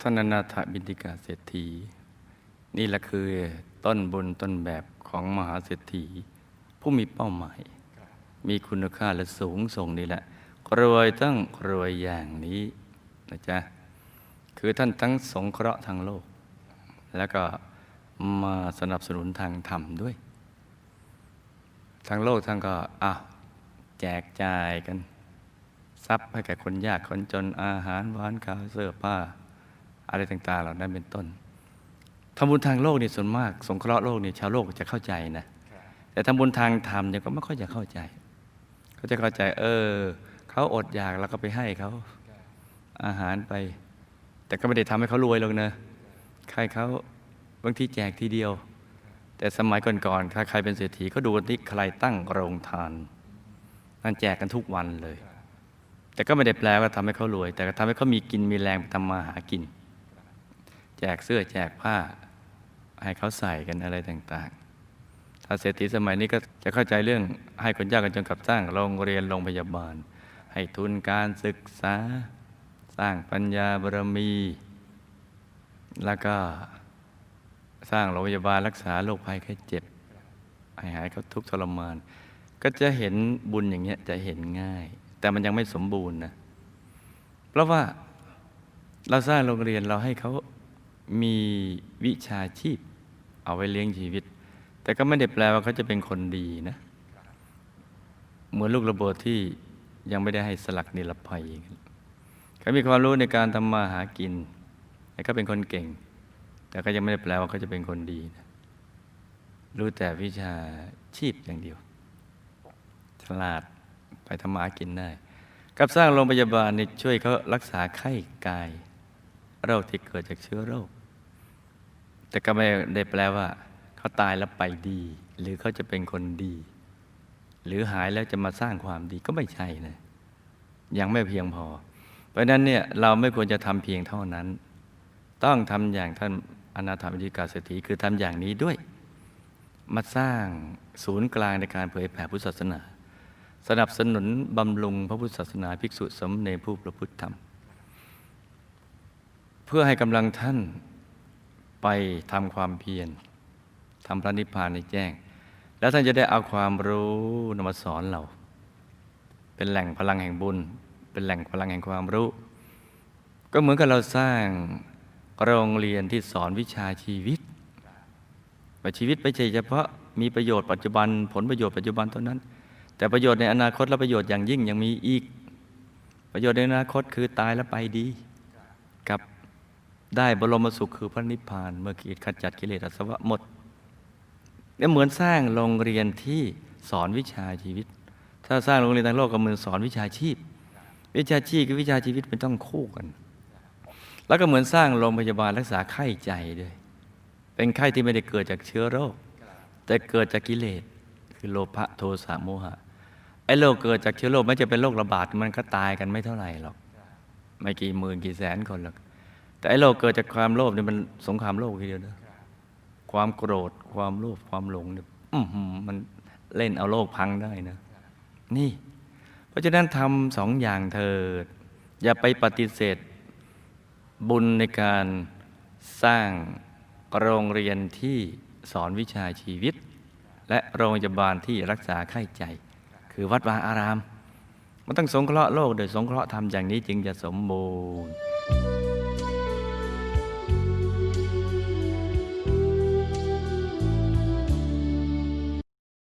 ท่านนาถบินติกาเศรษฐี นี่แหละคือต้นบุญต้นแบบของมหาเศรษฐี ผู้มีเป้าหมาย มีคุณค่าและสูงส่งนี่แหละรวยต้องรวยอย่างนี้นะจ๊ะคือท่านทั้งสงเคราะห์ทางโลก แล้วก็มาสนับสนุนทางธรรมด้วย ทางโลกท่านก็อ้าวแจกจ่ายกัน ทรัพย์ให้แก่คนยากคนจนอาหารหวานข้าวเสื้อผ้า อะไรต่างๆเหล่านั้นเป็นต้นทำบุญทางโลกนี่ส่วนมากสงเคราะห์โลกนี่ชาวโลกจะเข้าใจนะ แต่ทำบุญทางธรรมเนี่ยก็ไม่ค่อยจะเข้าใจเขาจะเข้าใจ เออเขาอดอยากแล้วก็ไปให้เขาอาหารไป แต่ก็ไม่ได้ทำให้เขารวยหรอกนะใครเขาบางทีแจกทีเดียว แต่สมัยก่อนๆถ้าใครเป็นเศรษฐีเขาดูกันที่ใครตั้งโรงทานนั่นแจกกันทุกวันเลย แต่ก็ไม่ได้แปลว่าทำให้เขารวย แต่ก็ทำให้เขามีกินมีแรงทำมาหากิน แจกเสื้อแจกผ้า ให้เขาใส่กันอะไรต่างๆ ถ้าเศรษฐีสมัยนี้ก็จะเข้าใจเรื่องให้คนยากคนจนกับสร้างโรงเรียนโรงพยาบาล ให้ทุนการศึกษา สร้างปัญญาบารมี แล้วก็สร้างโรงพยาบาลรักษาโรคภัยแค่เจ็บให้หายเขาทุกทรมาน ก็จะเห็นบุญอย่างเงี้ยจะเห็นง่าย แต่มันยังไม่สมบูรณ์นะ เพราะว่าเราสร้างโรงเรียนเราให้เขา มีวิชาชีพ เอาไว้เลี้ยงชีวิต แต่ก็ไม่ได้แปลว่าเขาจะเป็นคนดีนะ เหมือนลูกระเบิดที่ยังไม่ได้ให้สลักนิรภัยเขามีความรู้ในการทำมาหากิน แต่ก็เป็นคนเก่ง แต่ก็ยังไม่ได้แปลว่าเขาจะเป็นคนดีนะรู้แต่วิชาชีพอย่างเดียว ฉลาดไปทำมาหากินได้กับสร้างโรงพยาบาลนี่ช่วยเขารักษาไข้กาย โรคที่เกิดจากเชื้อโรค แต่ก็ไม่ได้แปลว่า เขาตายแล้วไปดี หรือเขาจะเป็นคนดี หรือหายแล้วจะมาสร้างความดีก็ไม่ใช่นะยังไม่เพียงพอ เพราะนั้นเนี่ยเราไม่ควรจะทำเพียงเท่านั้น ต้องทำอย่างท่านอนาถามิธิกาเศรษฐีคือทำอย่างนี้ด้วย มาสร้างศูนย์กลางในการเผยแผ่พุทธศาสนา สนับสนุนบำรุงพระพุทธศาสนาภิกษุสมณีผู้ประพฤติธรรม เพื่อให้กำลังท่าน ไปทำความเพียรทำพระนิพพานในแจ้ง แล้วท่านจะได้เอาความรู้นำมาสอนเรา เป็นแหล่งพลังแห่งบุญ เป็นแหล่งพลังแห่งความรู้ ก็เหมือนกับเราสร้างโรงเรียนที่สอนวิชาชีวิตว่าชีวิตไม่ใช่เฉพาะมีประโยชน์ปัจจุบัน ผลประโยชน์ปัจจุบันเท่านั้น แต่ประโยชน์ในอนาคตและประโยชน์อย่างยิ่งยังมีอีก ประโยชน์ในอนาคตคือตายแล้วไปดี กับ ได้บรมสุขคือพระนิพพาน เมื่อขีดขจัดกิเลสอาสวะหมดเนี่ยเหมือนสร้างโรงเรียนที่สอนวิชาชีวิต ถ้าสร้างโรงเรียนทางโลกก็เหมือนสอนวิชาชีพ วิชาชีพกับวิชาชีวิตมันต้องคู่กัน แล้วก็เหมือนสร้างโรงพยาบาลรักษาไข้ใจด้วย เป็นไข้ที่ไม่ได้เกิดจากเชื้อโรค แต่เกิดจากกิเลสคือโลภะโทสะโมหะไอ้โรคเกิดจากเชื้อโรคไม่จะเป็นโรคระบาดมันก็ตายกันไม่เท่าไหร่หรอก ไม่กี่หมื่นกี่แสนคนหรอก แต่ไอ้โรคเกิดจากความโลภเนี่ยมันสงครามโลกทีเดียวนะความโกรธความโลภความหลงเนี่ยมันเล่นเอาโลกพังได้นะ นี่ เพราะฉะนั้นทำสองอย่างเถิด อย่าไปปฏิเสธ บุญในการสร้างโรงเรียนที่สอนวิชาชีวิต และโรงพยาบาลที่รักษาไข้ใจ คือวัดวาอาราม มันต้องสงเคราะห์โลกโดยสงเคราะห์ธรรมอย่างนี้จึงจะสมบูรณ์